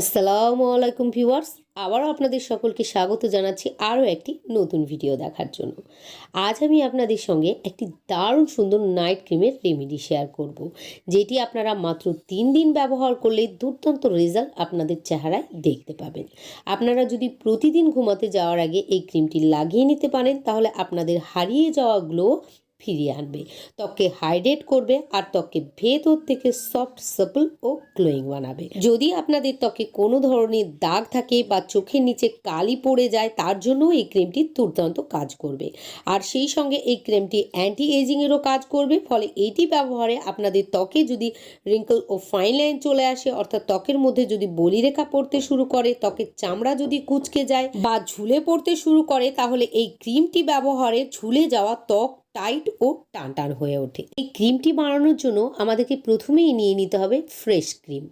আসসালামু আলাইকুম ভিউয়ার্স, আবারও আপনাদের সকলকে স্বাগত জানাচ্ছি আরও একটি নতুন ভিডিও দেখার জন্য। আজ আমি আপনাদের সঙ্গে একটি দারুণ সুন্দর নাইট ক্রিমের রেমেডি শেয়ার করব, যেটি আপনারা মাত্র তিন দিন ব্যবহার করলে দুর্দান্ত রেজাল্ট আপনাদের চেহারায় দেখতে পাবেন। আপনারা যদি প্রতিদিন ঘুমাতে যাওয়ার আগে এই ক্রিমটি লাগিয়ে নিতে পারেন, তাহলে আপনাদের হারিয়ে যাওয়া গ্লো ফিরিয়ে আনবে। ত্বককে হাইড্রেট করবে আর ত্বককে ভেতর থেকে সফট সাপল ও গ্লোয়িং বানাবে। যদি আপনাদের ত্বকে কোনো ধরনের দাগ থাকে বা চোখের নিচে কালি পড়ে যায়, তার জন্য এই ক্রিমটি দুর্দান্ত কাজ করবে। আর সেই সঙ্গে এই ক্রিমটি অ্যান্টি এজিংয়েরও কাজ করবে, ফলে এটি ব্যবহারে আপনাদের ত্বকে যদি রিঙ্কল ও ফাইন লাইন চলে আসে, অর্থাৎ ত্বকের মধ্যে যদি বলিরেখা পড়তে শুরু করে, ত্বকের চামড়া যদি কুচকে যায় বা ঝুলে পড়তে শুরু করে, তাহলে এই ক্রিমটি ব্যবহারে ঝুলে যাওয়া ত্বক টাইট ও টান টান হয়ে ওঠে। এই ক্রিমটি বানানোর জন্য আমাদেরকে প্রথমেই নিয়ে নিতে হবে ফ্রেশ ক্রিম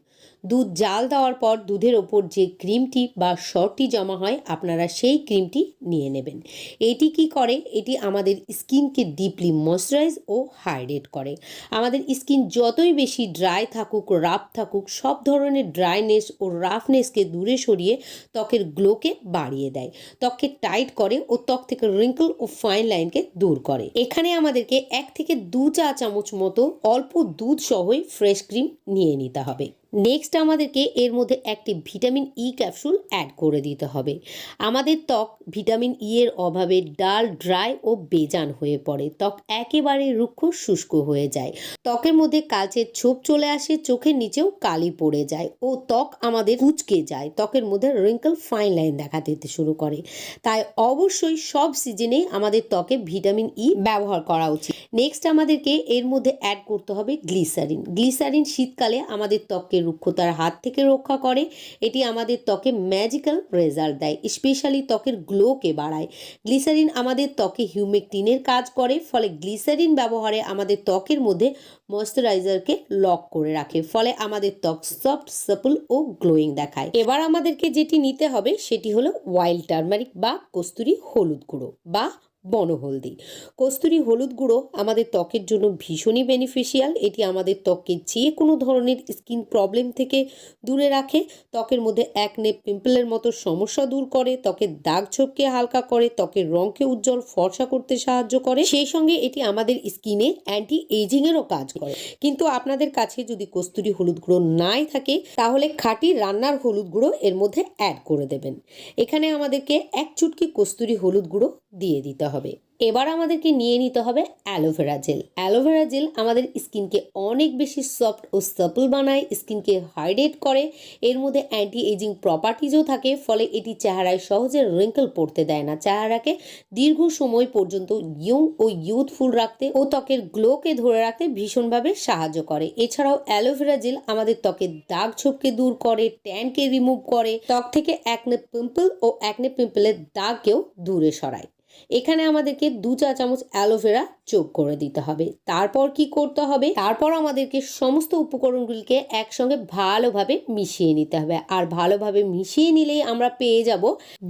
দুধ জাল দেওয়ার পর দুধের ওপর যে ক্রিমটি বা শর্টটি জমা হয়, আপনারা সেই ক্রিমটি নিয়ে নেবেন। এটি কি করে? এটি আমাদের স্কিনকে ডিপলি ময়শ্চারাইজ ও হাইড্রেট করে। আমাদের স্কিন যতই বেশি ড্রাই থাকুক, রাফ থাকুক, সব ধরনের ড্রাইনেস ও রাফনেসকে দূরে সরিয়ে ত্বকের গ্লোকে বাড়িয়ে দেয়। ত্বককে টাইট করে ও ত্বক থেকে রিঙ্কল ও ফাইন লাইনকে দূর করে। এখানে আমাদেরকে এক থেকে দু চা চামচ মতো অল্প দুধ সহই ফ্রেশ ক্রিম নিয়ে নিতে হবে। নেক্সট আমাদেরকে এর মধ্যে একটি ভিটামিন ই ক্যাপসুল অ্যাড করে দিতে হবে। আমাদের ত্বক ভিটামিন ই এর অভাবে ডাল, ড্রাই ও বেজান হয়ে পড়ে। ত্বক একেবারে রুক্ষ, শুষ্ক হয়ে যায়। ত্বকের মধ্যে কালচের ছোপ চলে আসে, চোখের নিচেও কালি পড়ে যায় ও ত্বক আমাদের কুচকে যায়। ত্বকের মধ্যে রিঙ্কল ফাইন লাইন দেখা দিতে শুরু করে। তাই অবশ্যই সব সিজনেই আমাদের ত্বকে ভিটামিন ই ব্যবহার করা উচিত। নেক্সট আমাদেরকে এর মধ্যে অ্যাড করতে হবে গ্লিসারিন গ্লিসারিন শীতকালে আমাদের ত্বককে রুক্ষতার হাত থেকে রক্ষা করে। এটি আমাদের ত্বকে ম্যাজিক্যাল রেজাল্ট দেয় স্পেশালি ত্বকের গ্লোকে বাড়ায়। গ্লিসারিন আমাদের ত্বকে হিউমেকটিনের কাজ করে, ফলে গ্লিসারিন ব্যবহারে আমাদের ত্বকের মধ্যে ময়শ্চারাইজারকে লক করে রাখে, ফলে আমাদের ত্বক সফট সাপল ও গ্লোয়িং দেখায়। এবার আমাদেরকে যেটি নিতে হবে, সেটি হলো ওয়াইল্ড টার্মারিক বা কস্তুরি হলুদ গুঁড়ো বা বনহলদি। কস্তুরি হলুদ গুঁড়ো আমাদের ত্বকের জন্য ভীষণই বেনিফিশিয়াল এটি আমাদের ত্বককে যে কোনো ধরনের স্কিন প্রবলেম থেকে দূরে রাখে। ত্বকের মধ্যে একনে পিম্পলের মতো সমস্যা দূর করে। ত্বকের দাগ ছোপকে হালকা করে। ত্বকের রঙকে উজ্জ্বল, ফর্সা করতে সাহায্য করে। সেই সঙ্গে এটি আমাদের স্কিনে অ্যান্টি এজিংয়েরও কাজ করে। কিন্তু আপনাদের কাছে যদি কস্তুরি হলুদ গুঁড়ো নাই থাকে, তাহলে খাঁটি রান্নার হলুদ গুঁড়ো এর মধ্যে অ্যাড করে দেবেন। এখানে আমাদেরকে এক চুটকি কস্তুরি হলুদ গুঁড়ো দিয়ে দিতে হবে। এবার আমাদেরকে নিয়ে নিতে হবে অ্যালোভেরা জেল। অ্যালোভেরা জেল আমাদের স্কিনকে অনেক বেশি সফট ও সাপল বানায়, স্কিনকে হাইড্রেট করে, এর মধ্যে অ্যান্টি এজিং প্রপার্টিজও থাকে, ফলে এটি চেহারায় সহজে রিঙ্কল পড়তে দেয় না। চেহারাকে দীর্ঘ সময় পর্যন্ত ইয়ং ও ইউথফুল রাখতে ও ত্বকের গ্লোকে ধরে রাখতে ভীষণভাবে সাহায্য করে। এছাড়াও অ্যালোভেরা জেল আমাদের ত্বকের দাগ ছোপকে দূর করে ট্যানকে রিমুভ করে, ত্বক থেকে অ্যাকনে পিম্পল ও অ্যাকনে পিম্পলের দাগকেও দূরে সরায়। এখানে আমাদেরকে দু চা চামচ অ্যালোভেরা যোগ করে দিতে হবে। তারপর কি করতে হবে? তারপর আমাদেরকে সমস্ত উপকরণগুলিকে একসঙ্গে ভালোভাবে মিশিয়ে নিতে হবে। আর ভালোভাবে মিশিয়ে নিলেই আমরা পেয়ে যাব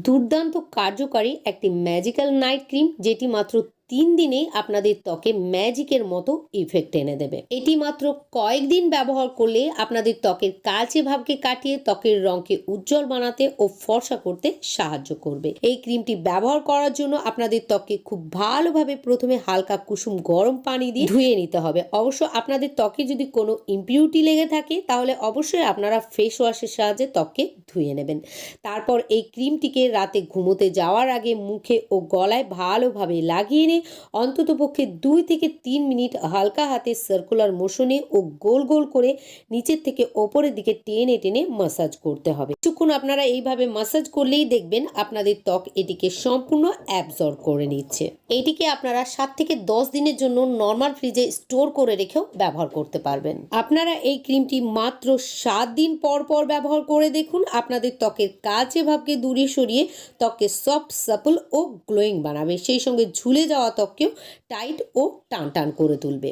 দুর্দান্ত কার্যকারী একটি ম্যাজিক্যাল নাইট ক্রিম যেটি মাত্র তিন দিনেই আপনাদের ত্বকে ম্যাজিকের মতো ইফেক্ট এনে দেবে। এটি মাত্র কয়েকদিন ব্যবহার করলে আপনাদের ত্বকের কালচে ভাবকে কাটিয়ে ত্বকের রঙকে উজ্জ্বল বানাতে ও ফর্সা করতে সাহায্য করবে। এই ক্রিমটি ব্যবহার করার জন্য আপনাদের ত্বকে খুব ভালোভাবে প্রথমে হালকা কুসুম গরম পানি দিয়ে ধুয়ে নিতে হবে। অবশ্য আপনাদের ত্বকে যদি কোনো ইম্পিউরিটি লেগে থাকে, তাহলে অবশ্যই আপনারা ফেস ওয়াশের সাহায্যে ত্বককে ধুয়ে নেবেন। তারপর এই ক্রিমটিকে রাতে ঘুমোতে যাওয়ার আগে মুখে ও গলায় ভালোভাবে লাগিয়ে নিয়ে অন্তত পক্ষে দুই থেকে তিন মিনিট হালকা হাতে সার্কুলার মোশনে ও গোল গোল করে নিচের থেকে ওপরের দিকে টেনে টেনে মাসাজ করতে হবে। কিছুক্ষণ আপনারা এইভাবে মাসাজ করলেই দেখবেন আপনাদের ত্বক এটিকে সম্পূর্ণ অ্যাবজর্ব করে নিচ্ছে। এটিকে আপনারা সাত থেকে দশ দিনের জন্য নর্মাল ফ্রিজে স্টোর করে রেখেও ব্যবহার করতে পারবেন। আপনারা এই ক্রিমটি মাত্র সাত দিন পর পর ব্যবহার করে দেখুন। আপনাদের ত্বকের কাছে ভাবকে দূরে সরিয়ে ত্বককে সফট সাপল ও গ্লোয়িং বানাবে। সেই সঙ্গে ঝুলে যাওয়া ত্বককেও টাইট ও টান টান করে তুলবে।